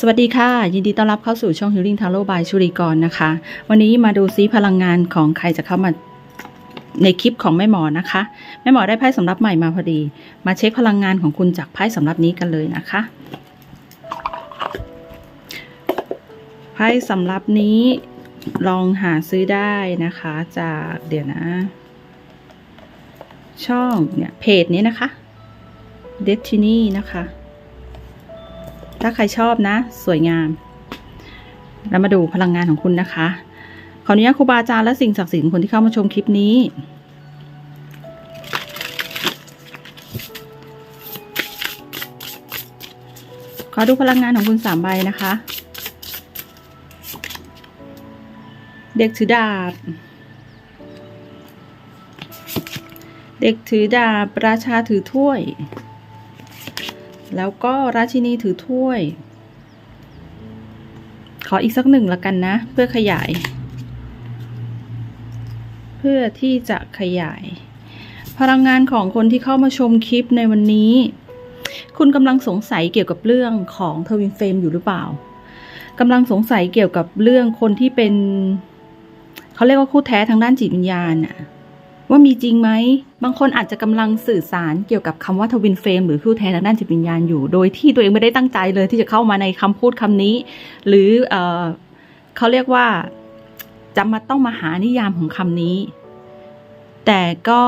สวัสดีค่ะ ยินดีต้อนรับเข้าสู่ช่อง Healing Tarot by ชุริกรนะคะ วันนี้มาดูซิพลังงานของใครจะเข้ามาในคลิปของแม่หมอนะคะ แม่หมอได้ไพ่สำรับใหม่มาพอดี มาเช็คพลังงานของคุณจากไพ่สำรับนี้กันเลยนะคะไพ่สำรับนี้ลองหาซื้อได้นะคะจากเดี๋ยวนะ ช่องเนี่ยเพจนี้นะคะ Destiny นะคะ ถ้าใครชอบนะ สวยงาม แล้วมาดูพลังงานของคุณนะคะ ขออนุญาตครูบาอาจารย์และสิ่งศักดิ์สิทธิ์คนที่เข้ามาชมคลิปนี้ขอดูพลังงานของคุณสามใบนะคะ เด็กถือดาบ เด็กถือดาบ ราชาถือถ้วย แล้วก็ราชินีถือถ้วย ขออีกสักหนึ่งละกันนะ เพื่อขยาย เพื่อที่จะขยาย พลังงานของคนที่เข้ามาชมคลิปในวันนี้ คุณกำลังสงสัยเกี่ยวกับเรื่องของเทวินเฟรมอยู่หรือเปล่ากำลังสงสัยเกี่ยวกับเรื่องคนที่เป็น เขาเรียกว่าคู่แท้ทางด้านจิตวิญญาณอะ ว่ามีจริงไหม บางคนอาจจะกำลังสื่อสารเกี่ยวกับคำว่าทวินเฟรมหรือคู่แท้ทางด้านจิตวิญญาณอยู่ โดยที่ตัวเองไม่ได้ตั้งใจเลยที่จะเข้ามาในคำพูดคำนี้ หรือเออเขาเรียกว่าจะมาต้องมาหานิยามของคำนี้ แต่ก็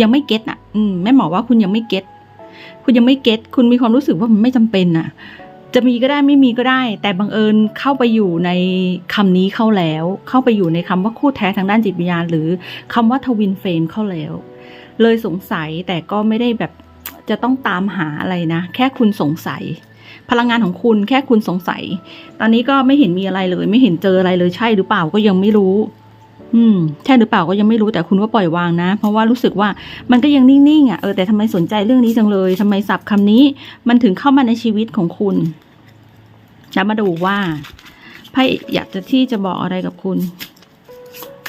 ยังไม่เก็ตอะ อืมแม่หมอว่าคุณยังไม่เก็ต คุณยังไม่เก็ต คุณมีความรู้สึกว่ามันไม่จำเป็นอะ จะมีก็ได้ไม่มีก็ได้ แต่บังเอิญเข้าไปอยู่ในคำนี้เข้าแล้ว เข้าไปอยู่ในคำว่าคู่แท้ทางด้านจิตวิญญาณ หรือคำว่าทวินเฟรมเข้าแล้ว เลยสงสัยแต่ก็ไม่ได้แบบจะต้องตามหาอะไรนะ แค่คุณสงสัย พลังงานของคุณแค่คุณสงสัย ตอนนี้ก็ไม่เห็นมีอะไรเลย ไม่เห็นเจออะไรเลยใช่หรือเปล่าก็ยังไม่รู้ อืมใช่หรือเปล่าก็ยังไม่รู้แต่คุณก็ปล่อยวางนะ เพราะว่ารู้สึกว่ามันก็ยังนิ่งๆอะเออแต่ทำไมสนใจเรื่องนี้จังเลยทำไมสับคำนี้ มันถึงเข้ามาในชีวิตของคุณแล้วมาดูว่าไพ่อยากจะที่จะบอกอะไรกับคุณ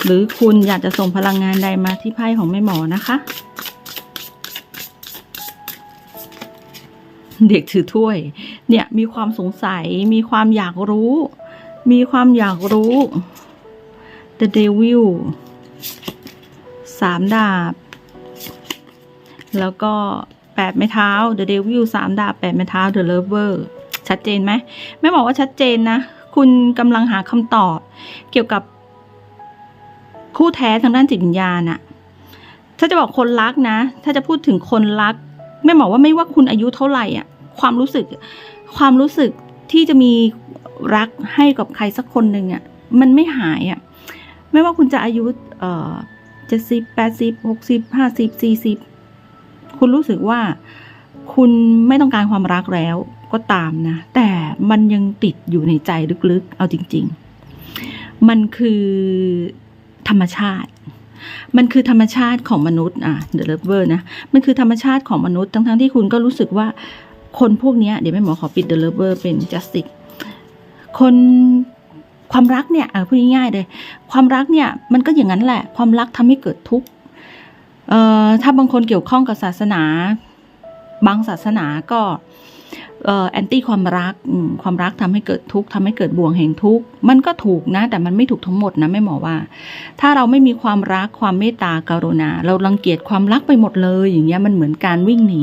หรือคุณอยากจะส่งพลังงานใดมาที่ไพ่ของแม่หมอนะคะ เด็กถือถ้วย เนี่ยมีความสงสัย มีความอยากรู้ มีความอยากรู้ The Devil สามดาบ แล้วก็แปดไม้เท้า The Devil สามดาบแปดไม้เท้า The Lover ชัดเจนไหมไม่บอกว่าชัดเจนนะ คุณกำลังหาคำตอบเกี่ยวกับคู่แท้ทางด้านจิตวิญญาณอะถ้าจะบอกคนรักนะ ถ้าจะพูดถึงคนรักไม่บอกว่าไม่ว่าคุณอายุเท่าไหร่อะ ความรู้สึก ความรู้สึกที่จะมีรักให้กับใครสักคนหนึ่งอะ มันไม่หายอะ ไม่ว่าคุณจะอายุเจ็ดสิบแปดสิบหกสิบห้าสิบสี่สิบคุณรู้สึกว่าคุณไม่ต้องการความรักแล้วก็ตามนะ แต่มันยังติดอยู่ในใจลึกๆ เอาจริง ๆ มันคือธรรมชาติ มันคือธรรมชาติของมนุษย์อะ The Lover นะ มันคือธรรมชาติของมนุษย์ทั้งๆที่คุณก็รู้สึกว่าคนพวกนี้เดี๋ยวแม่หมอขอปิด The Lover เป็น Justice คน ความรักเนี่ยเออพูดง่ายๆเลย ความรักเนี่ยมันก็อย่างนั้นแหละ ความรักทำให้เกิดทุกข์เอ่อถ้าบางคนเกี่ยวข้องกับศาสนา บางศาสนาก็เอ่อแอนตี้ความรักความรักทำให้เกิดทุกข์ทำให้เกิดบ่วงแห่งทุกข์มันก็ถูกนะ แต่มันไม่ถูกทั้งหมดนะแม่หมอว่า ถ้าเราไม่มีความรักความเมตตากรุณา เรารังเกียจความรักไปหมดเลย อย่างเงี้ยมันเหมือนการวิ่งหนี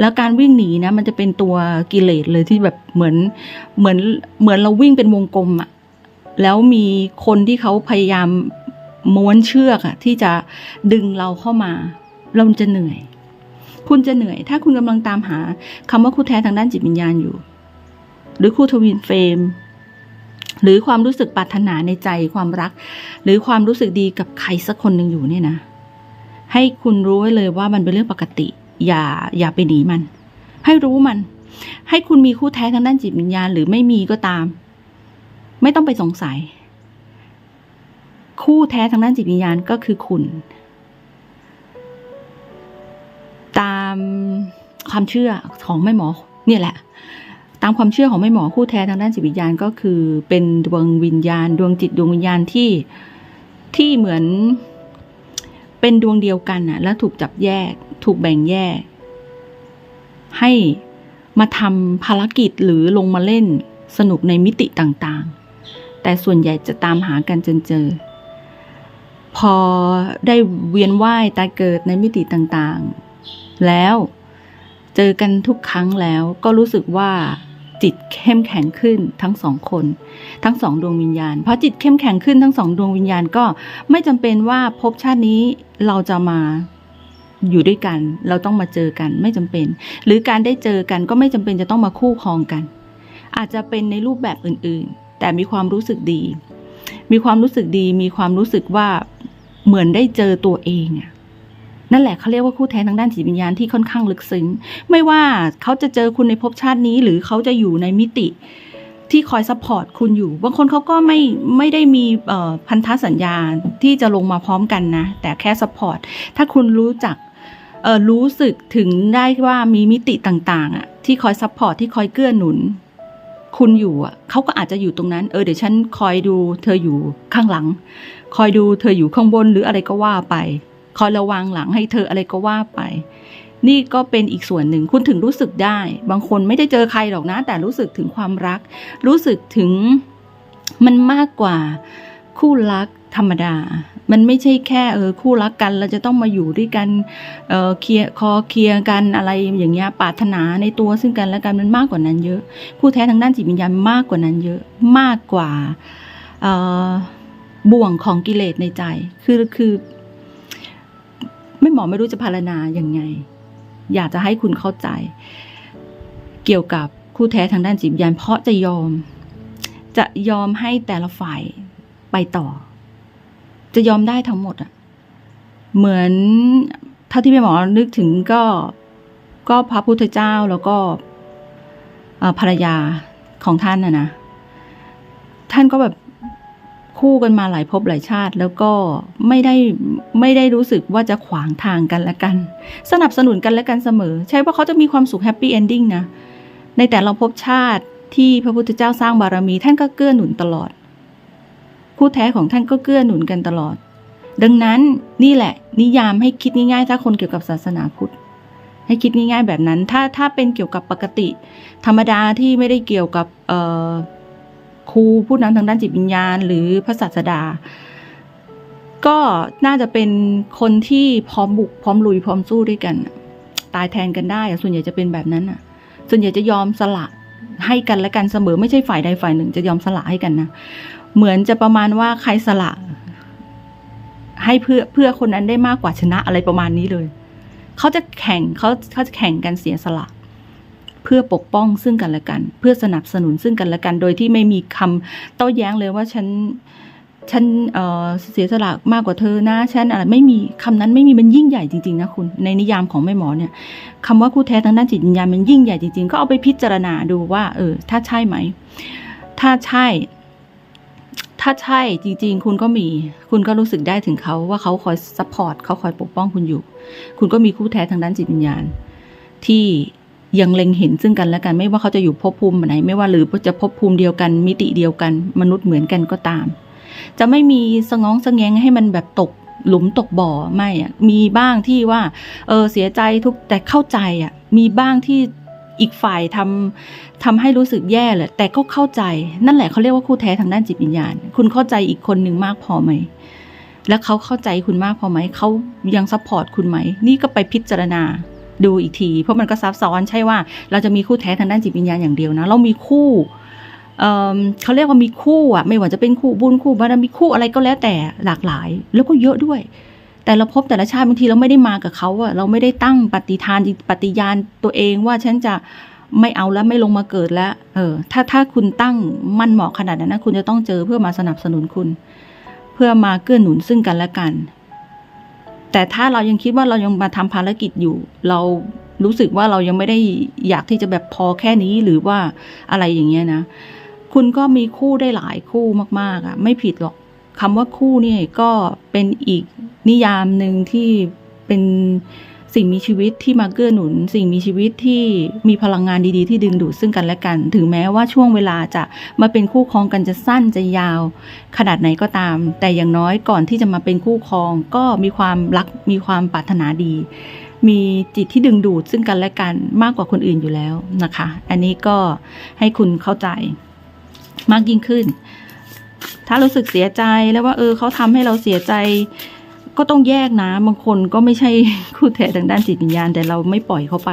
แล้วการวิ่งหนีนะ มันจะเป็นตัวกิเลสเลยที่แบบเหมือนเหมือนเหมือนเราวิ่งเป็นวงกลมอะ แล้วมีคนที่เขาพยายามม้วนเชือกอะที่จะดึงเราเข้ามา เราจะเหนื่อย คุณจะเหนื่อย ถ้าคุณกำลังตามหาคำว่าคู่แท้ทางด้านจิตวิญญาณอยู่ หรือคู่ทวินเฟรมหรือความรู้สึกปรารถนาในใจความรัก หรือความรู้สึกดีกับใครสักคนหนึ่งอยู่เนี่ยนะ ให้คุณรู้ไว้เลยว่ามันเป็นเรื่องปกติ อย่าอย่าไปหนีมัน ให้รู้มัน ให้คุณมีคู่แท้ทางด้านจิตวิญญาณ หรือไม่มีก็ตาม ไม่ต้องไปสงสัย คู่แท้ทางด้านจิตวิญญาณก็คือคุณ ตามความเชื่อของแม่หมอ เนี่ยแหละ ตามความเชื่อของแม่หมอคู่แท้ทางด้านจิตวิญญาณก็คือ เป็นดวงวิญญาณ ดวงจิตดวงวิญญาณที่ที่เหมือนเป็นดวงเดียวกันน่ะแล้วถูกจับแยก ถูกแบ่งแยก ให้มาทำภารกิจหรือลงมาเล่นสนุกในมิติต่างๆ แต่ส่วนใหญ่จะตามหากันจนเจอ พอได้เวียนว่ายตายเกิดในมิติต่างๆ แล้วเจอกันทุกครั้งแล้วก็รู้สึกว่าจิตเข้มแข็งขึ้นทั้งสองคน ทั้งสองดวงวิญญาณเพราะจิตเข้มแข็งขึ้นทั้งสองดวงวิญญาณก็ไม่จำเป็นว่าภพชาตินี้เราจะมาอยู่ด้วยกัน เราต้องมาเจอกันไม่จำเป็น หรือการได้เจอกันก็ไม่จำเป็นจะต้องมาคู่ครองกัน อาจจะเป็นในรูปแบบอื่นๆ แต่มีความรู้สึกดี มีความรู้สึกดี มีความรู้สึกว่าเหมือนได้เจอตัวเองอะนั่นแหละเขาเรียกว่าคู่แท้ทางด้านจิตวิญญาณที่ค่อนข้างลึกซึ้ง ไม่ว่าเขาจะเจอคุณในภพชาตินี้ หรือเขาจะอยู่ในมิติที่คอยซัพพอร์ตคุณอยู่ บางคนเขาก็ไม่ไม่ได้มีพันธสัญญาที่จะลงมาพร้อมกันนะ แต่แค่ซัพพอร์ต ถ้าคุณรู้จักรู้สึกถึงได้ว่ามีมิติต่างๆอะที่คอยซัพพอร์ตที่คอยเกื้อหนุน คุณอยู่อะเขาก็อาจจะอยู่ตรงนั้น เออเดี๋ยวฉันคอยดู เธออยู่ข้างหลัง คอยดูเธออยู่ข้างบนหรืออะไรก็ว่าไป คอยระวังหลังให้เธออะไรก็ว่าไป นี่ก็เป็นอีกส่วนหนึ่งคุณถึงรู้สึกได้ บางคนไม่ได้เจอใครหรอกนะ แต่รู้สึกถึงความรัก รู้สึกถึงมันมากกว่าคู่รักธรรมดา มันไม่ใช่แค่เออคู่รักกันเราจะต้องมาอยู่ด้วยกันเออเคลียร์คอเคลียร์กันอะไรอย่างเงี้ยปรารถนาในตัวซึ่งกันและกันมันมากกว่านั้นเยอะ คู่แท้ทางด้านจิตวิญญาณมากกว่านั้นเยอะมากกว่าเออบ่วงของกิเลสในใจ คือคือ ไม่หมอไม่รู้จะพารณาอย่างไง อยากจะให้คุณเข้าใจ เกี่ยวกับคู่แท้ทางด้านจิตวิญญาณเพราะจะยอม จะยอมให้แต่ละฝ่ายไปต่อ จะยอมได้ทั้งหมดอะเหมือนเท่าที่แม่หมอนึกถึงก็ก็พระพุทธเจ้าแล้วก็ภรรยาของท่านนะนะ ท่านก็แบบคู่กันมาหลายภพหลายชาติ แล้วก็ไม่ได้ไม่ได้รู้สึกว่าจะขวางทางกันและกัน สนับสนุนกันและกันเสมอ ใช่ว่าเขาจะมีความสุขแฮปปี้เอนดิ้งนะ ในแต่ละภพชาติที่พระพุทธเจ้าสร้างบารมี ท่านก็เกื้อหนุนตลอด คู่แท้ของท่านก็เกื้อหนุนกันตลอด ดังนั้นนี่แหละ นิยามให้คิดง่ายๆ ถ้าคนเกี่ยวกับศาสนาพุทธ ให้คิดง่ายๆแบบนั้น ถ้าถ้าเป็นเกี่ยวกับปกติ ธรรมดาที่ไม่ได้เกี่ยวกับครูผู้นำทางด้านจิตวิญญาณ หรือพระศาสดา ก็น่าจะเป็นคนที่พร้อมบุกพร้อมลุยพร้อมสู้ด้วยกัน ตายแทนกันได้ส่วนใหญ่จะเป็นแบบนั้นอะ ส่วนใหญ่จะยอมสละให้กันและกันเสมอไม่ใช่ฝ่ายใดฝ่ายหนึ่งจะยอมสละให้กันนะ เหมือนจะประมาณว่าใครสละ ให้เพื่อเพื่อคนนั้นได้มากกว่าชนะอะไรประมาณนี้เลย เขาจะแข่งเขาเขาจะแข่งกันเสียสละ เพื่อปกป้องซึ่งกันและกัน เพื่อสนับสนุนซึ่งกันและกัน โดยที่ไม่มีคำโต้แย้งเลยว่าฉันฉันเออเสียสละมากกว่าเธอนะฉันอะไรไม่มีคำนั้นไม่มีมันยิ่งใหญ่จริงๆนะคุณในนิยามของแม่หมอเนี่ยคำว่าคู่แท้ทางด้านจิตวิญญาณมันยิ่งใหญ่จริงๆ ก็เอาไปพิจารณาดูว่า เออ ถ้าใช่ไหม ถ้าใช่ ถ้าใช่จริงๆ คุณก็มี คุณก็รู้สึกได้ถึงเขาว่าเขาคอยซัพพอร์ตเขาคอยปกป้องคุณอยู่ คุณก็มีคู่แท้ทางด้านจิตวิญญาณ ที่ยังเล็งเห็นซึ่งกันและกัน ไม่ว่าเขาจะอยู่ภพภูมิไหน ไม่ว่าหรือจะภพภูมิเดียวกัน มิติเดียวกัน มนุษย์เหมือนกันก็ตาม จะไม่มีสงองสงแงงให้มันแบบตกหลุมตกบ่อไม่อะมีบ้างที่ว่า เออเสียใจทุกแต่เข้าใจอะ มีบ้างที่ อีกฝ่ายทำทำให้รู้สึกแย่แหละแต่ก็เข้าใจนั่นแหละเขาเรียกว่าคู่แท้ทางด้านจิตวิญญาณ คุณเข้าใจอีกคนหนึ่งมากพอไหม แล้วเขาเข้าใจคุณมากพอไหมเขายังซัพพอร์ตคุณไหม นี่ก็ไปพิจารณาดูอีกที เพราะมันก็ซับซ้อนใช่ว่า เราจะมีคู่แท้ทางด้านจิตวิญญาณอย่างเดียวนะ เรามีคู่เเขาเรียกว่ามีคู่อะ ไม่ว่าจะเป็นคู่บุญคู่บารมีคู่อะไรก็แล้วแต่หลากหลาย แล้วก็เยอะด้วย แต่ละภพแต่ละชาติบางทีเราไม่ได้มากับเขาอะเราไม่ได้ตั้งปฏิทานปฏิญาณตัวเองว่าฉันจะไม่เอาแล้วไม่ลงมาเกิดแล้ว เออ ถ้าถ้าคุณตั้งมั่นเหมาะขนาดนั้นนะคุณจะต้องเจอเพื่อมาสนับสนุนคุณ เพื่อมาเกื้อหนุนซึ่งกันและกัน แต่ถ้าเรายังคิดว่าเรายังมาทำภารกิจอยู่ เรารู้สึกว่าเรายังไม่ได้อยากที่จะแบบพอแค่นี้หรือว่าอะไรอย่างเงี้ยนะ คุณก็มีคู่ได้หลายคู่มากๆอะไม่ผิดหรอก คำว่าคู่เนี่ยก็เป็นอีกนิยามหนึ่งที่เป็นสิ่งมีชีวิตที่มาเกื้อหนุน สิ่งมีชีวิตที่มีพลังงานดีๆ ที่ดึงดูดซึ่งกันและกัน ถึงแม้ว่าช่วงเวลาจะมาเป็นคู่ครองกันจะสั้นจะยาว ขนาดไหนก็ตาม แต่อย่างน้อยก่อนที่จะมาเป็นคู่ครอง ก็มีความรักมีความปรารถนาดี มีจิตที่ดึงดูดซึ่งกันและกันมากกว่าคนอื่นอยู่แล้วนะคะ อันนี้ก็ให้คุณเข้าใจมากยิ่งขึ้น ถ้ารู้สึกเสียใจแล้วว่าเออเขาทำให้เราเสียใจ ก็ต้องแยกนะบางคนก็ไม่ใช่คู่แท้ทางด้านจิตวิญญาณ แต่เราไม่ปล่อยเขาไป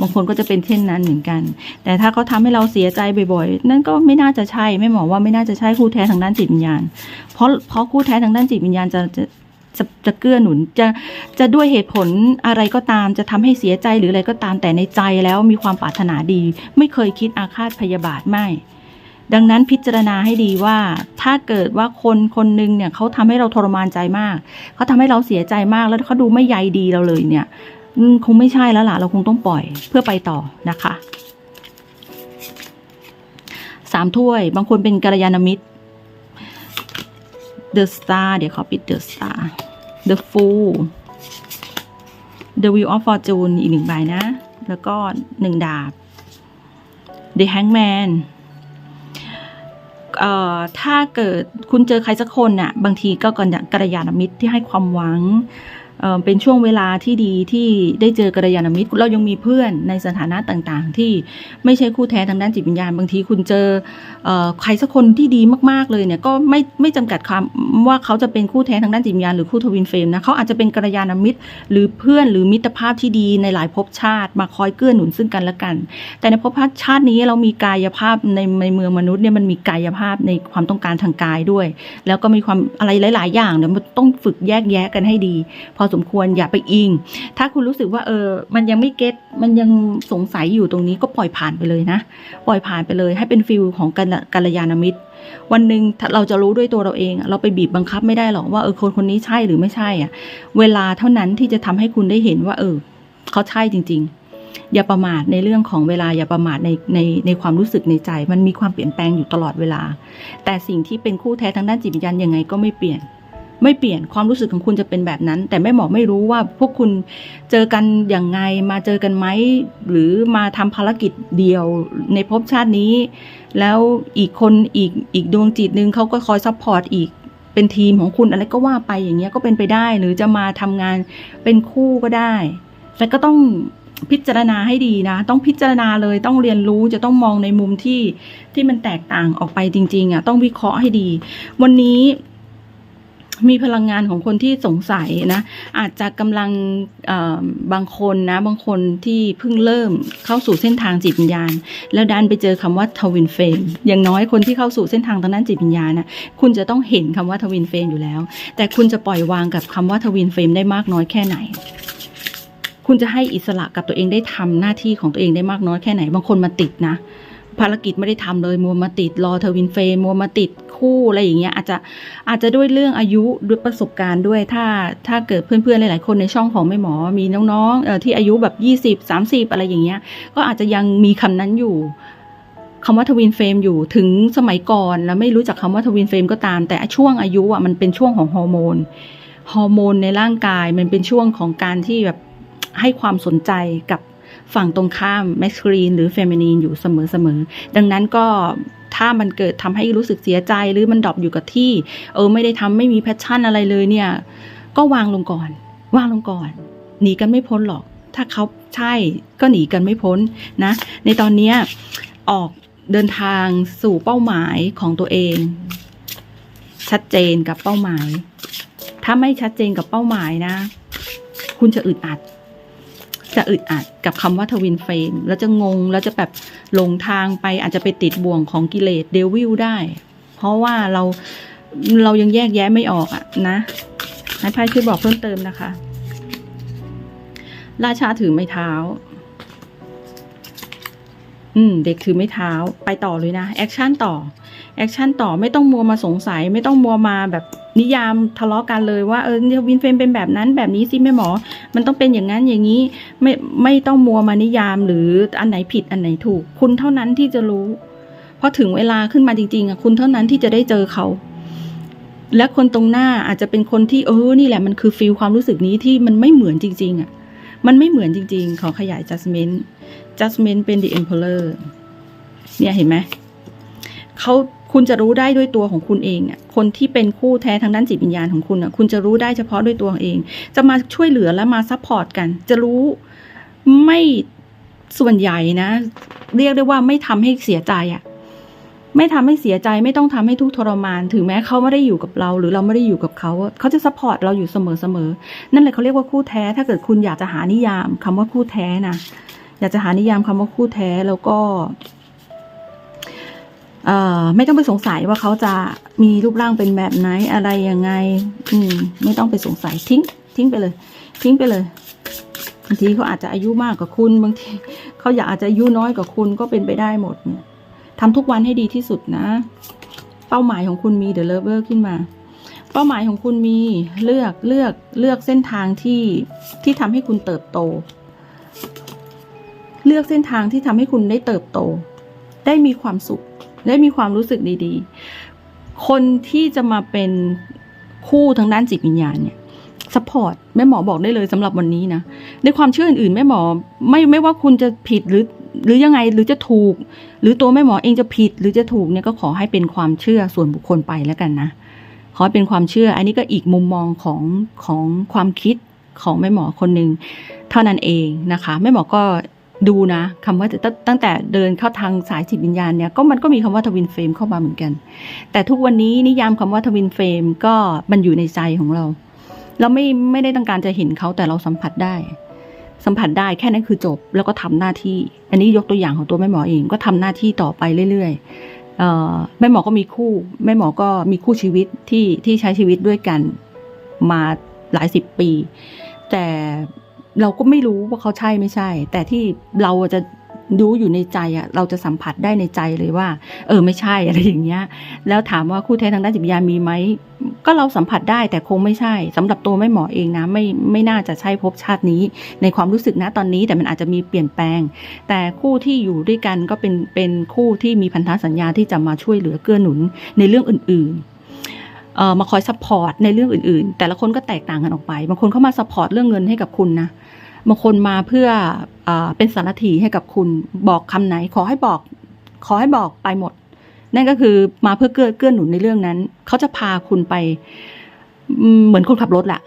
บางคนก็จะเป็นเช่นนั้นเหมือนกัน แต่ถ้าเขาทำให้เราเสียใจบ่อยๆ นั่นก็ไม่น่าจะใช่ไม่หมอว่าไม่น่าจะใช่คู่แท้ทางด้านจิตวิญญาณ เพราะเพราะคู่แท้ทางด้านจิตวิญญาณจะจะจะจะเกื้อหนุนจะจะด้วยเหตุผลอะไรก็ตาม จะทำให้เสียใจหรืออะไรก็ตามแต่ในใจแล้วมีความปรารถนาดี ไม่เคยคิดอาฆาตพยาบาทไม่ ดังนั้นพิจารณาให้ดีว่า ถ้าเกิดว่าคนคนหนึ่งเนี่ยเขาทำให้เราทรมานใจมากเขาทำให้เราเสียใจมากแล้วเขาดูไม่ใยดีเราเลยเนี่ยคงไม่ใช่แล้วล่ะ เราคงต้องปล่อยเพื่อไปต่อนะคะสามถ้วย บางคนเป็นกัลยาณมิตร The Star เดี๋ยวขอปิด The Star The Fool The Wheel of Fortune อีกหนึ่งใบนะ แล้วก็หนึ่งดาบ The Hangman เอ่อถ้าเกิดคุณเจอใครสักคนน่ะบางทีก็กัลยาณมิตรที่ให้ความหวัง เป็นช่วงเวลาที่ดีที่ได้เจอกัลยาณมิตร เรายังมีเพื่อนในสถานะต่างๆ ที่ไม่ใช่คู่แท้ทางด้านจิตวิญญาณ บางทีคุณเจอเออใครสักคนที่ดีมากๆเลยเนี่ยก็ไม่ไม่จำกัดความว่าเขาจะเป็นคู่แท้ทางด้านจิตวิญญาณหรือคู่ทวินเฟรมนะเขาอาจจะเป็นกัลยาณมิตร หรือเพื่อนหรือมิตรภาพที่ดีในหลายภพชาติ มาคอยเกื้อหนุนซึ่งกันและกัน แต่ในภพชาตินี้เรามีกายภาพในในเมืองมนุษย์เนี่ยมันมีกายภาพในความต้องการทางกายด้วย แล้วก็มีความอะไรหลาย ๆ อย่างเนี่ยมันต้องฝึกแยกแยะกันให้ดี พอสมควรอย่าไปอิง ถ้าคุณรู้สึกว่าเออ มันยังไม่เก็ตมันยังสงสัยอยู่ตรงนี้ก็ปล่อยผ่านไปเลยนะ ปล่อยผ่านไปเลย ให้เป็นฟิลของกัลกัลยาณมิตร วันหนึ่งเราจะรู้ด้วยตัวเราเอง เราไปบีบบังคับไม่ได้หรอกว่าเออคนคนนี้ใช่หรือไม่ใช่อะ เวลาเท่านั้นที่จะทำให้คุณได้เห็นว่า เออ เขาใช่จริง ๆอย่าประมาทในเรื่องของเวลาอย่าประมาทในในในความรู้สึกในใจ มันมีความเปลี่ยนแปลงอยู่ตลอดเวลา แต่สิ่งที่เป็นคู่แท้ทางด้านจิตวิญญาณยังไงก็ไม่เปลี่ยน ไม่เปลี่ยนความรู้สึกของคุณจะเป็นแบบนั้น แต่แม่หมอไม่รู้ว่าพวกคุณเจอกันอย่างไงมาเจอกันไหมหรือมาทำภารกิจเดียวในภพชาตินี้ แล้วอีกคนอีกอีกดวงจิตนึงเขาก็คอยซัพพอร์ตอีกเป็นทีมของคุณอะไรก็ว่าไปอย่างเงี้ยก็เป็นไปได้ หรือจะมาทำงานเป็นคู่ก็ได้ แต่ก็ต้องพิจารณาให้ดีนะ ต้องพิจารณาเลยต้องเรียนรู้จะต้องมองในมุมที่ที่มันแตกต่างออกไปจริง ๆอะต้องวิเคราะห์ให้ดี วันนี้ มีพลังงานของคนที่สงสัยนะ อาจจะกำลังบางคนนะ บางคนที่เพิ่งเริ่มเข้าสู่เส้นทางจิตวิญญาณ แล้วดันไปเจอคำว่าทวินเฟมอย่างน้อยคนที่เข้าสู่เส้นทางทางด้านจิตวิญญาณนะคุณจะต้องเห็นคำว่าทวินเฟมอยู่แล้ว แต่คุณจะปล่อยวางกับคำว่าทวินเฟมได้มากน้อยแค่ไหน คุณจะให้อิสระกับตัวเองได้ทำหน้าที่ของตัวเองได้มากน้อยแค่ไหน บางคนมาติดนะ ภารกิจไม่ได้ทำเลยมัวมาติดรอเทวินเฟมมัวมาติดคู่อะไรอย่างเงี้ยอาจจะอาจจะด้วยเรื่องอายุด้วยประสบการณ์ด้วยถ้าถ้าเกิดเพื่อนๆหลายๆคนในช่องของแม่หมอมีน้องๆที่อายุแบบยี่สิบสามสิบอะไรอย่างเงี้ยก็อาจจะยังมีคำนั้นอยู่คำว่าทวินเฟรมอยู่ถึงสมัยก่อนแล้วไม่รู้จักคำว่าทวินเฟรมก็ตาม แต่ช่วงอายุอะมันเป็นช่วงของฮอร์โมนฮอร์โมนในร่างกายมันเป็นช่วงของการที่แบบให้ความสนใจกับ ฝั่งตรงข้ามแมสคูลีนหรือเฟมินีนอยู่เสมอๆ ดังนั้นก็ถ้ามันเกิดทำให้รู้สึกเสียใจหรือมันดรอปอยู่กับที่ เออไม่ได้ทำไม่มีแพชชั่นอะไรเลยเนี่ย ก็วางลงก่อน วางลงก่อน หนีกันไม่พ้นหรอก ถ้าเขาใช่ก็หนีกันไม่พ้นนะ ในตอนนี้ออกเดินทางสู่เป้าหมายของตัวเอง ชัดเจนกับเป้าหมาย ถ้าไม่ชัดเจนกับเป้าหมายนะ คุณจะอึดอัด จะอึดอัดกับคำว่าทวินเฟรมแล้วจะงงแล้วจะแบบหลงทางไปอาจจะไปติดบ่วงของกิเลสเดวิลได้ เพราะว่าเราเรายังแยกแยะไม่ออกอะนะให้ไพ่ช่วยบอกเพิ่มเติมนะคะ ราชาถือไม้เท้า อืม เด็กถือไม้เท้า ไปต่อเลยนะ แอคชั่นต่อ แอคชั่นต่อไม่ต้องมัวมาสงสัย ไม่ต้องมัวมาแบบ นิยามทะเลาะกันเลยว่าเออวินเฟรมเป็นแบบนั้นแบบนี้สิแม่หมอ มันต้องเป็นอย่างนั้นอย่างนี้ไม่ไม่ต้องมัวมานิยามหรืออันไหนผิดอันไหนถูก คุณเท่านั้นที่จะรู้พอถึงเวลาขึ้นมาจริงๆอะคุณเท่านั้นที่จะได้เจอเขา และคนตรงหน้าอาจจะเป็นคนที่เออนี่แหละมันคือฟีลความรู้สึกนี้ที่มันไม่เหมือนจริง ๆ อะ มันไม่เหมือนจริง ๆ ขอขยาย judgment judgment เป็น the emperor เนี่ยเห็นไหมเขา คุณจะรู้ได้ด้วยตัวของคุณเองอะคนที่เป็นคู่แท้ทางด้านจิตวิญญาณของคุณอะคุณจะรู้ได้เฉพาะด้วยตัวเอง จะมาช่วยเหลือและมาซัพพอร์ตกัน จะรู้ไม่ส่วนใหญ่นะ เรียกได้ว่าไม่ทำให้เสียใจอะไม่ทำให้เสียใจไม่ต้องทำให้ทุกข์ทรมาน ถึงแม้เขาไม่ได้อยู่กับเรา หรือเราไม่ได้อยู่กับเขา เขาจะซัพพอร์ตเราอยู่เสมอๆนั่นเลยเขาเรียกว่าคู่แท้ ถ้าเกิดคุณอยากจะหานิยามคำว่าคู่แท้นะอยากจะหานิยามคำว่าคู่แท้แล้วก็ ไม่ต้องไปสงสัยว่าเขาจะมีรูปร่างเป็นแบบไหนอะไรยังไง อืม ไม่ต้องไปสงสัยทิ้ง ทิ้งไปเลย ทิ้งไปเลยบางทีเขาอาจจะอายุมากกว่าคุณบางทีเขาอยากอาจจะอายุน้อยกว่าคุณก็เป็นไปได้หมดเนี่ยทำทุกวันให้ดีที่สุดนะ เป้าหมายของคุณมีเด e เลเวอร์ขึ้นมา เป้าหมายของคุณมีเลือกเลือกเลือกเส้นทางที่ที่ทำให้คุณเติบโต เลือกเส้นทางที่ทำให้คุณได้เติบโต ได้มีความสุข ได้มีความรู้สึกดีๆ คนที่จะมาเป็นคู่ทางด้านจิตวิญญาณเนี่ยสปอร์ตแม่หมอบอกได้เลยสำหรับวันนี้นะในความเชื่ออื่นๆแม่หมอไม่ไม่ว่าคุณจะผิดหรือหรือยังไงหรือจะถูก หรือตัวแม่หมอเองจะผิดหรือจะถูกเนี่ยก็ขอให้เป็นความเชื่อส่วนบุคคลไปแล้วกันนะขอเป็นความเชื่อ อันนี้ก็อีกมุมมองของของความคิดของแม่หมอคนหนึ่งเท่านั้นเองนะคะแม่หมอก็ ดูนะคำว่าตั้งแต่เดินเข้าทางสายจิตวิญญาณเนี่ยก็มันก็มีคำว่าทวินเฟรมเข้ามาเหมือนกัน แต่ทุกวันนี้นิยามคำว่าทวินเฟรมก็มันอยู่ในใจของเรา เราไม่ไม่ได้ต้องการจะเห็นเขาแต่เราสัมผัสได้ สัมผัสได้แค่นั้นคือจบแล้วก็ทำหน้าที่ อันนี้ยกตัวอย่างของตัวแม่หมอเองก็ทำหน้าที่ต่อไปเรื่อยๆแม่หมอก็มีคู่แม่หมอก็มีคู่ชีวิตที่ที่ใช้ชีวิตด้วยกันมาหลายสิบปี แต่ เราก็ไม่รู้ว่าเขาใช่ไม่ใช่ แต่ที่เราจะรู้อยู่ในใจอะเราจะสัมผัสได้ในใจเลยว่า เออไม่ใช่อะไรอย่างเงี้ย แล้วถามว่าคู่แท้ทางด้านจิตวิญญาณมีไหมก็เราสัมผัสได้แต่คงไม่ใช่สำหรับตัวแม่หมอเองนะไม่ไม่น่าจะใช่ภพชาตินี้ ในความรู้สึกนะตอนนี้แต่มันอาจจะมีเปลี่ยนแปลง แต่คู่ที่อยู่ด้วยกันก็เป็นเป็นคู่ที่มีพันธสัญญาที่จะมาช่วยเหลือเกื้อหนุนในเรื่องอื่น ๆ มาคอยซัพพอร์ตในเรื่องอื่นๆ แต่ละคนก็แตกต่างกันออกไป บางคนเข้ามาซัพพอร์ตเรื่องเงินให้กับคุณนะบางคนมาเพื่อเอเป็นสารถีให้กับคุณบอกคำไหน ขอให้บอก ขอให้บอกไปหมด นั่นก็คือมาเพื่อเกื้อเกื้อหนุนในเรื่องนั้น เขาจะพาคุณไปเหมือนคนขับรถแหละ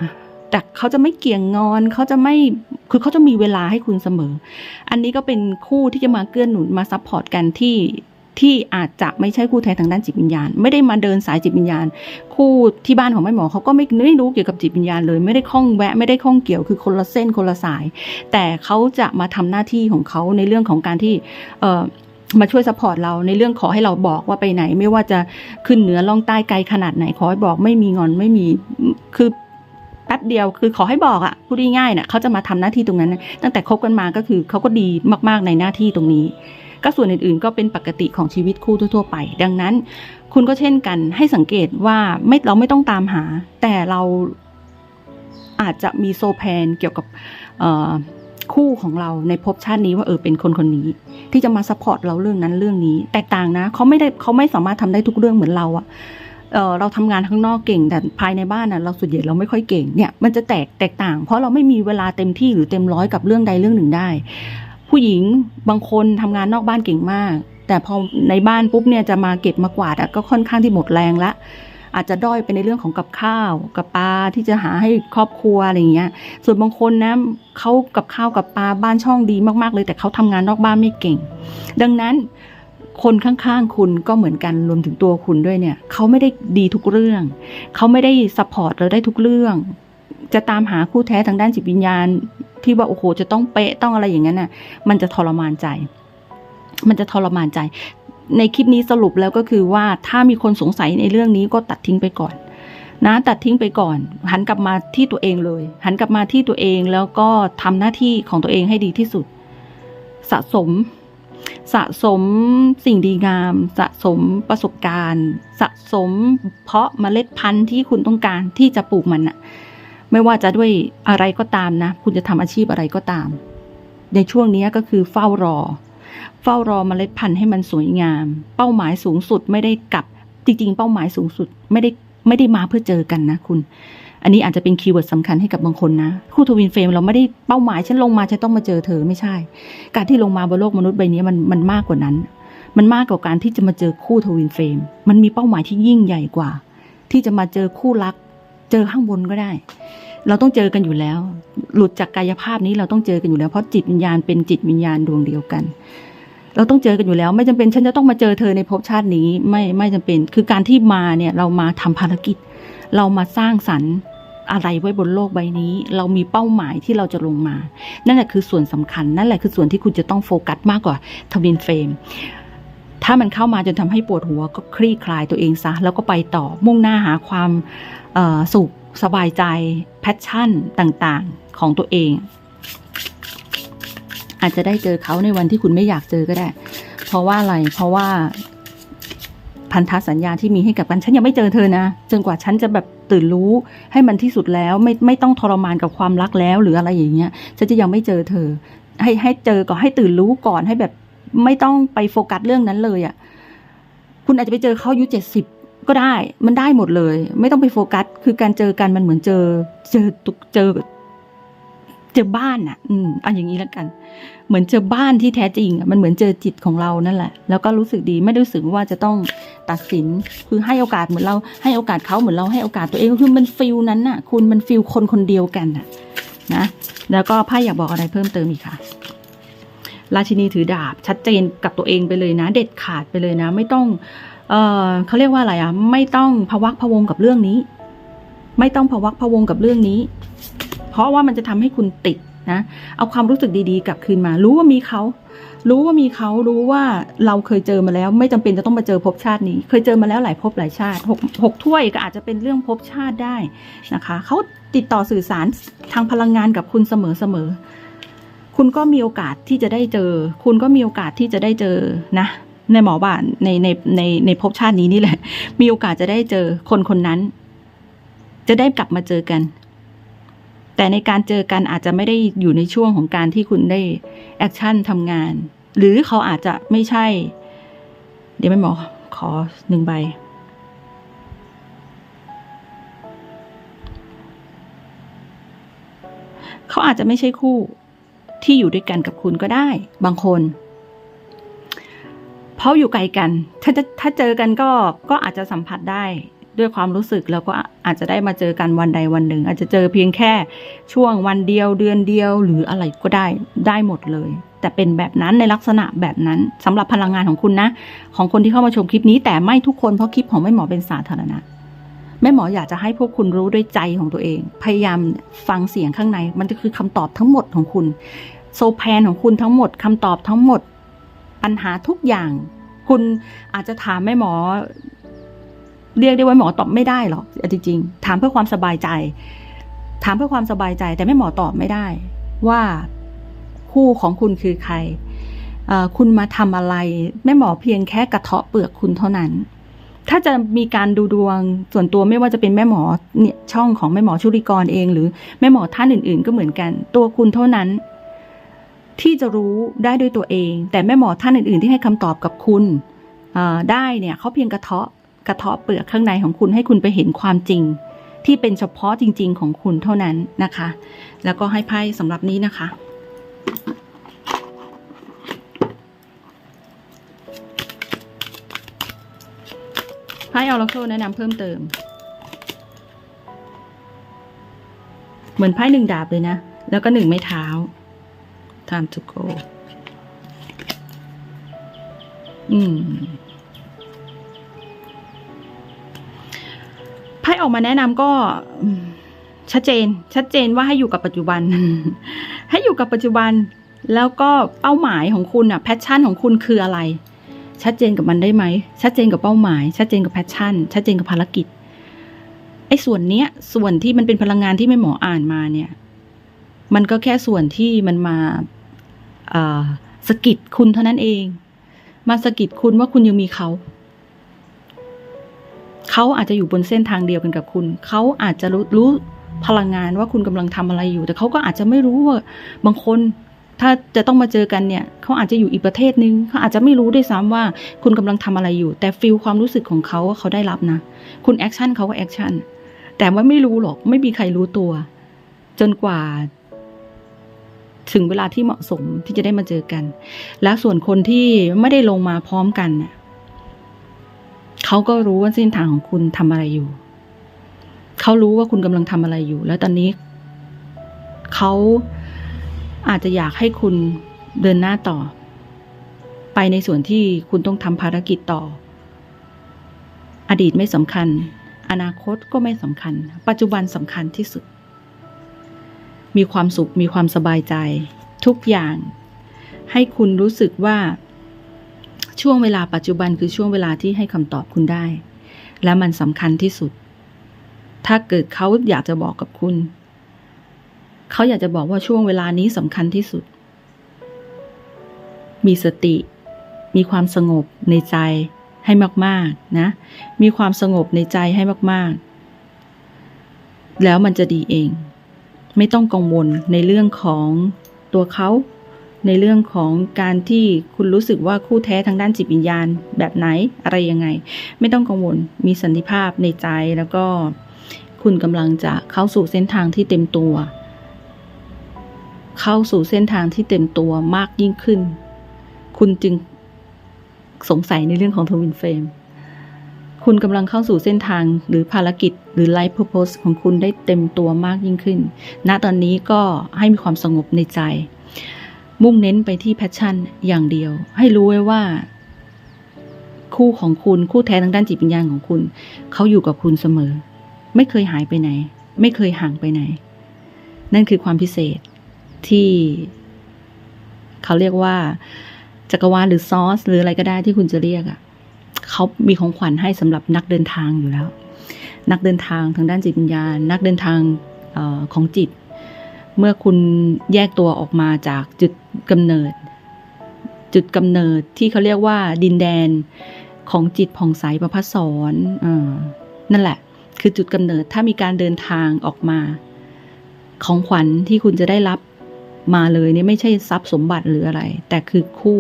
แต่เขาจะไม่เกี่ยงงอนเขาจะไม่คือเขาจะมีเวลาให้คุณเสมอ อันนี้ก็เป็นคู่ที่จะมาเกื้อหนุนมาซัพพอร์ตกันที่ ที่อาจจะไม่ใช่คู่แท้ทางด้านจิตวิญญาณ ไม่ได้มาเดินสายจิตวิญญาณ คู่ที่บ้านของแม่หมอเขาก็ไม่ไม่รู้เกี่ยวกับจิตวิญญาณเลยไม่ได้ข้องแวะไม่ได้ข้องเกี่ยวคือคนละเส้นคนละสาย แต่เขาจะมาทำหน้าที่ของเขาในเรื่องของการที่เอ่อมาช่วยสปอร์ตเราในเรื่องขอให้เราบอกว่าไปไหน ไม่ว่าจะขึ้นเหนือล่องใต้ไกลขนาดไหนขอให้บอกไม่มีงอนไม่มีคือแป๊บเดียวคือขอให้บอกอะพูดง่ายๆน่ะเขาจะมาทำหน้าที่ตรงนั้นนะตั้งแต่คบกันมาก็คือเขาก็ดีมากๆในหน้าที่ตรงนี้ ก็ส่วนอื่นๆ ก็เป็นปกติของชีวิตคู่ทั่วๆไป ดังนั้น คุณก็เช่นกันให้สังเกตว่าไม่เราไม่ต้องตามหา แต่เราอาจจะมีโซแพนเกี่ยวกับคู่ของเราในภพชาตินี้ว่าเออเป็นคนคนนี้ ที่จะมาซัพพอร์ตเราเรื่องนั้นเรื่องนี้ แตกต่างนะเขาไม่ได้เขาไม่สามารถทำได้ทุกเรื่องเหมือนเราอะเออเราทำงานข้างนอกเก่ง แต่ภายในบ้านนะเราส่วนใหญ่เราไม่ค่อยเก่งเนี่ยมันจะแตกแตกต่าง เพราะเราไม่มีเวลาเต็มที่หรือเต็มร้อยกับเรื่องใดเรื่องหนึ่งได้ ผู้หญิงบางคนทำงานนอกบ้านเก่งมาก แต่พอในบ้านปุ๊บเนี่ยจะมาเก็บมากวาดก็ค่อนข้างที่หมดแรงละอาจจะด้อยไปในเรื่องของกับข้าว กับปลาที่จะหาให้ครอบครัวอะไรอย่างเงี้ย ส่วนบางคนนะเขากับข้าวกับปลาบ้านช่องดีมากๆเลย แต่เขาทำงานนอกบ้านไม่เก่ง ดังนั้นคนข้างๆคุณก็เหมือนกันรวมถึงตัวคุณด้วยเนี่ยเขาไม่ได้ดีทุกเรื่องเขาไม่ได้ซัพพอร์ตเราได้ทุกเรื่อง จะตามหาคู่แท้ทางด้านจิตวิญญาณ ที่ว่าโอ้โหจะต้องเป๊ะต้องอะไรอย่างนั้นน่ะ มันจะทรมานใจ มันจะทรมานใจ ในคลิปนี้สรุปแล้วก็คือว่าถ้ามีคนสงสัยในเรื่องนี้ก็ตัดทิ้งไปก่อน นะตัดทิ้งไปก่อน หันกลับมาที่ตัวเองเลย หันกลับมาที่ตัวเองแล้วก็ทำหน้าที่ของตัวเองให้ดีที่สุด สะสมสะสมสิ่งดีงาม สะสมประสบการณ์ สะสมเพาะเมล็ดพันธุ์ที่คุณต้องการที่จะปลูกมันอะ ไม่ว่าจะด้วยอะไรก็ตามนะ คุณจะทำอาชีพอะไรก็ตาม ในช่วงนี้ก็คือเฝ้ารอ เฝ้ารอเมล็ดพันธุ์ให้มันสวยงาม เป้าหมายสูงสุดไม่ได้กลับจริงๆ เป้าหมายสูงสุดไม่ได้ไม่ได้มาเพื่อเจอกันนะคุณ อันนี้อาจจะเป็นคีย์เวิร์ดสำคัญให้กับบางคนนะคู่ทวินเฟรมเราไม่ได้เป้าหมายฉันลงมาฉันต้องมาเจอเธอไม่ใช่ การที่ลงมาบนโลกมนุษย์ใบนี้มันมันมากกว่านั้น มันมากกว่าการที่จะมาเจอคู่ทวินเฟรมมันมีเป้าหมายที่ยิ่งใหญ่กว่า ที่จะมาเจอคู่รัก เจอข้างบนก็ได้ เราต้องเจอกันอยู่แล้ว หลุดจากกายภาพนี้เราต้องเจอกันอยู่แล้วเพราะจิตวิญญาณเป็นจิตวิญญาณดวงเดียวกัน เราต้องเจอกันอยู่แล้ว ไม่จำเป็นฉันจะต้องมาเจอเธอในภพชาตินี้ไม่ไม่จำเป็น คือการที่มาเนี่ยเรามาทำภารกิจ เรามาสร้างสรรค์อะไรไว้บนโลกใบนี้ เรามีเป้าหมายที่เราจะลงมา นั่นแหละคือส่วนสำคัญ นั่นแหละคือส่วนที่คุณจะต้องโฟกัสมากกว่าทวินเฟรมถ้ามันเข้ามาจนทำให้ปวดหัวก็คลี่คลายตัวเองซะ แล้วก็ไปต่อมุ่งหน้าหาความ สุขสบายใจแพชชั่นต่างๆของตัวเอง อาจจะได้เจอเขาในวันที่คุณไม่อยากเจอก็ได้ เพราะว่าอะไรเพราะว่าพันธสัญญาที่มีให้กับกันฉันยังไม่เจอเธอนะจนกว่าฉันจะแบบตื่นรู้ให้มันที่สุดแล้วไม่ไม่ต้องทรมานกับความรักแล้ว หรืออะไรอย่างเงี้ยฉันจะยังไม่เจอเธอ ให้ให้เจอก่อนให้ตื่นรู้ก่อนให้แบบไม่ต้องไปโฟกัสเรื่องนั้นเลยอะ่ะ คุณอาจจะไปเจอเขาอายุเจ็ดสิบ ก็ได้มันได้หมดเลย ไม่ต้องไปโฟกัส คือการเจอกันมันเหมือนเจอ เจอตุกเจอ เจอบ้านอะ อืมเอันอย่างนี้แล้วกัน เหมือนเจอบ้านที่แท้จริงอะมันเหมือนเจอจิตของเรานั่นแหละ แล้วก็รู้สึกดีไม่ได้รู้สึกว่าจะต้องตัดสิน คือให้โอกาสเหมือนเราให้โอกาสเขาเหมือนเราให้โอกาสตัวเองคือมันฟิลนั้นน่ะ คุณมันฟิลคนคนเดียวกันน่ะ นะแล้วก็ไพ่อยากบอกอะไรเพิ่มเติมอีกค่ะราชินีถือดาบชัดเจนกับตัวเองไปเลยนะ เด็ดขาดไปเลยนะ ไม่ต้อง เออเขาเรียกว่าอะไรอะไม่ต้องพวักพวงกับเรื่องนี้ ไม่ต้องพวักพวงกับเรื่องนี้ เพราะว่ามันจะทำให้คุณติดนะเอาความรู้สึกดีๆ กลับคืนมา รู้ว่ามีเขา รู้ว่ามีเขารู้ว่าเราเคยเจอมาแล้ว ไม่จำเป็นจะต้องมาเจอภพชาตินี้ เคยเจอมาแล้วหลายภพหลายชาติหกหกถ้วยก็อาจจะเป็นเรื่องภพชาติได้นะคะเขาติดต่อสื่อสารทางพลังงานกับคุณเสมอๆคุณก็มีโอกาสที่จะได้เจอ คุณก็มีโอกาสที่จะได้เจอนะ ในหมอบ้านในในในในภพชาตินี้นี่แหละ มีโอกาสจะได้เจอคนคนนั้น จะได้กลับมาเจอกัน แต่ในการเจอกันอาจจะไม่ได้อยู่ในช่วงของการที่คุณได้แอคชั่นทำงาน หรือเขาอาจจะไม่ใช่ เดี๋ยวไม่หมอขอหนึ่งใบเขาอาจจะไม่ใช่คู่ที่อยู่ด้วยกันกับคุณก็ได้ บางคน เพราะอยู่ไกลกัน ถ้าจะถ้าเจอกันก็ก็อาจจะสัมผัสได้ด้วยความรู้สึกแล้วก็อาจจะได้มาเจอกันวันใดวันหนึ่ง อาจจะเจอเพียงแค่ช่วงวันเดียวเดือนเดียวหรืออะไรก็ได้ได้หมดเลย แต่เป็นแบบนั้นในลักษณะแบบนั้นสำหรับพลังงานของคุณนะ ของคนที่เข้ามาชมคลิปนี้ แต่ไม่ทุกคนเพราะคลิปของแม่หมอเป็นสาธารณะแม่หมออยากจะให้พวกคุณรู้ด้วยใจของตัวเอง พยายามฟังเสียงข้างใน มันจะคือคำตอบทั้งหมดของคุณ โซแพนของคุณทั้งหมดคำตอบทั้งหมด ปัญหาทุกอย่าง คุณอาจจะถามแม่หมอ เรียกได้ว่าหมอตอบไม่ได้หรอกจริงๆถามเพื่อความสบายใจ ถามเพื่อความสบายใจ แต่แม่หมอตอบไม่ได้ ว่าคู่ของคุณคือใครคุณมาทำอะไร แม่หมอเพียงแค่กระเทาะเปลือกคุณเท่านั้น ถ้าจะมีการดูดวงส่วนตัวไม่ว่าจะเป็นแม่หมอเนี่ยช่องของแม่หมอชุริกรเอง หรือแม่หมอท่านอื่น ๆ ก็เหมือนกัน ตัวคุณเท่านั้น ที่จะรู้ได้ด้วยตัวเอง แต่แม่หมอท่านอื่น ๆ ที่ให้คำตอบกับคุณได้เนี่ยเขาเพียงกระเทาะกระเทาะเปลือกข้างในของคุณให้คุณไปเห็นความจริง ที่เป็นเฉพาะจริง ๆ ของคุณเท่านั้นนะคะ แล้วก็ให้ไพ่สำหรับนี้นะคะไพ่ออร์เคิลแนะนำเพิ่มเติม เหมือนไพ่หนึ่งดาบเลยนะ แล้วก็หนึ่งไม้เท้า time to go อืมไพ่ออกมาแนะนำก็ชัดเจน ชัดเจนว่าให้อยู่กับปัจจุบัน ให้อยู่กับปัจจุบัน แล้วก็เป้าหมายของคุณอะแพชชั่นของคุณคืออะไร ชัดเจนกับมันได้ไหม ชัดเจนกับเป้าหมาย ชัดเจนกับแพชชั่น ชัดเจนกับภารกิจ ไอ้ส่วนเนี้ย ส่วนที่มันเป็นพลังงานที่แม่หมออ่านมาเนี่ย มันก็แค่ส่วนที่มันมา สะกิดคุณเท่านั้นเอง มาสะกิดคุณว่าคุณยังมีเขา เขาอาจจะอยู่บนเส้นทางเดียวกันกับคุณ เขาอาจจะรู้รู้พลังงานว่าคุณกำลังทำอะไรอยู่ แต่เขาก็อาจจะไม่รู้ว่าบางคนถ้าจะต้องมาเจอกันเนี่ย เขาอาจจะอยู่อีกประเทศนึง เขาอาจจะไม่รู้ด้วยซ้ำว่าคุณกำลังทำอะไรอยู่ แต่ฟิลความรู้สึกของเขาว่าเขาได้รับนะ คุณแอคชั่นเขาก็แอคชั่น แต่ว่าไม่รู้หรอก ไม่มีใครรู้ตัว จนกว่า ถึงเวลาที่เหมาะสมที่จะได้มาเจอกัน และส่วนคนที่ไม่ได้ลงมาพร้อมกันเนี่ยเขาก็รู้ว่าเส้นทางของคุณทำอะไรอยู่ เขารู้ว่าคุณกำลังทำอะไรอยู่ แล้วตอนนี้ เขาอาจจะอยากให้คุณเดินหน้าต่อ ไปในส่วนที่คุณต้องทำภารกิจต่อ อดีตไม่สำคัญ อนาคตก็ไม่สำคัญ ปัจจุบันสำคัญที่สุด มีความสุขมีความสบายใจ ทุกอย่าง ให้คุณรู้สึกว่า ช่วงเวลาปัจจุบันคือช่วงเวลาที่ให้คำตอบคุณได้ และมันสำคัญที่สุด ถ้าเกิดเขาอยากจะบอกกับคุณ เขาอยากจะบอกว่าช่วงเวลานี้สำคัญที่สุด มีสติ มีความสงบในใจให้มาก ๆ นะ มีความสงบในใจให้มาก ๆ แล้วมันจะดีเอง ไม่ต้องกังวลในเรื่องของตัวเขา ในเรื่องของการที่คุณรู้สึกว่าคู่แท้ทางด้านจิตวิญญาณแบบไหนอะไรยังไง ไม่ต้องกังวลมีสันติภาพในใจแล้วก็คุณกำลังจะเข้าสู่เส้นทางที่เต็มตัว เข้าสู่เส้นทางที่เต็มตัวมากยิ่งขึ้น คุณจึงสงสัยในเรื่องของทวินเฟรม คุณกำลังเข้าสู่เส้นทางหรือภารกิจ หรือไลฟ์ p พ r p o s e ของคุณได้เต็มตัวมากยิ่งขึ้น ณตอนนี้ก็ให้มีความสงบในใจ มุ่งเน้นไปที่แพชชั่นอย่างเดียว ให้รู้ไว้ว่า คู่ของคุณคู่แท้ทางด้านจิตวิญญาณของคุณ เขาอยู่กับคุณเสมอ ไม่เคยหายไปไหน ไม่เคยห่างไปไหน นั่นคือความพิเศษที่ เขาเรียกว่า จักรวาลหรือซอส หรืออะไรก็ได้ที่คุณจะเรียกอะ่ะ เขามีของขวัญให้สำหรับนักเดินทางอยู่แล้ว นักเดินทางทางด้านจิตวิญญาณ นักเดินทางออของจิต เมื่อคุณแยกตัวออกมาจากจุดกำเนิด จุดกำเนิดที่เขาเรียกว่าดินแดนของจิตผ่องใสประพัสสอนนั่นแหละ คือจุดกำเนิดถ้ามีการเดินทางออกมา ของขวัญที่คุณจะได้รับมาเลยเนี่ยไม่ใช่ทรัพย์สมบัติหรืออะไร แต่คือคู่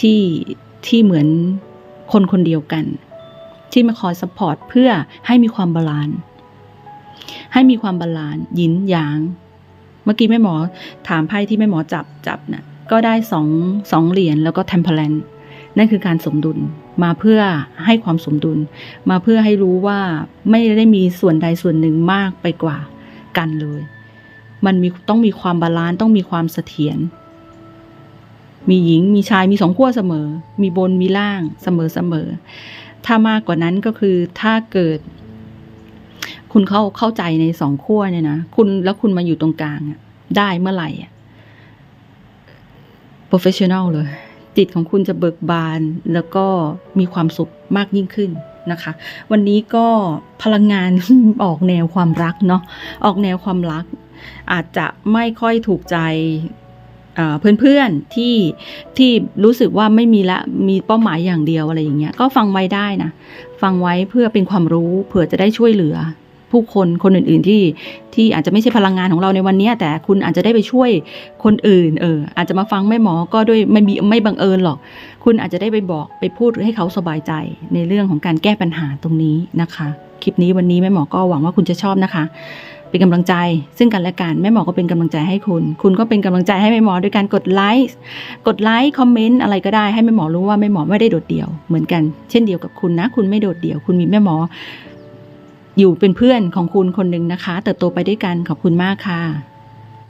ที่ที่เหมือน คนคนเดียวกัน ที่มาคอยสปอร์ตเพื่อให้มีความบาลานซ์ให้มีความบาลานซ์ยินหยาง เมื่อกี้แม่หมอถามไพ่ที่แม่หมอจับจับนะ่ะก็ได้สองสองเหรียญแล้วก็เทมเพลนนั่นคือการสมดุลมาเพื่อให้ความสมดุล มาเพื่อให้รู้ว่าไม่ได้มีส่วนใดส่วนหนึ่งมากไปกว่ากันเลย มันมีต้องมีความบาลานซ์ต้องมีความเสถียร มีหญิงมีชายมีสองขั้วเสมอ มีบนมีล่างเสมอเสมอ ถ้ามากกว่านั้นก็คือถ้าเกิด คุณเข้าเข้าใจในสองขั้วเนี่ยนะคุณแล้วคุณมาอยู่ตรงกลางได้เมื่อไหร่อะ professional เลยจิตของคุณจะเบิกบานแล้วก็มีความสุขมากยิ่งขึ้นนะคะ วันนี้ก็พลังงานออกแนวความรักเนาะออกแนวความรัก อาจจะไม่ค่อยถูกใจ เพื่อนๆที่ที่รู้สึกว่าไม่มีละมีเป้าหมายอย่างเดียวอะไรอย่างเงี้ยก็ฟังไว้ได้นะฟังไว้เพื่อเป็นความรู้เผื่อจะได้ช่วยเหลือ ผู้คนคนอื่น ๆที่ที่อาจจะไม่ใช่พลังงานของเราในวันนี้แต่คุณอาจจะได้ไปช่วยคนอื่นเอออาจจะมาฟังแม่หมอก็ด้วยไม่มีไม่บังเอิญหรอก คุณอาจจะได้ไปบอกไปพูดให้เขาสบายใจในเรื่องของการแก้ปัญหาตรงนี้นะคะ คลิปนี้วันนี้แม่หมอก็หวังว่าคุณจะชอบนะคะ เป็นกำลังใจ ซึ่งกันและกันแม่หมอก็เป็นกำลังใจให้คุณ คุณก็เป็นกำลังใจให้แม่หมอด้วยการกดไลค์กดไลค์คอมเมนต์อะไรก็ได้ให้แม่หมอรู้ว่าแม่หมอไม่ได้โดดเดี่ยวเหมือนกันเช่นเดียวกับคุณนะ คุณไม่โดดเดี่ยว คุณมีแม่หมอ อยู่เป็นเพื่อนของคุณคนหนึ่งนะคะ เติบโตไปด้วยกันขอบคุณมากค่ะ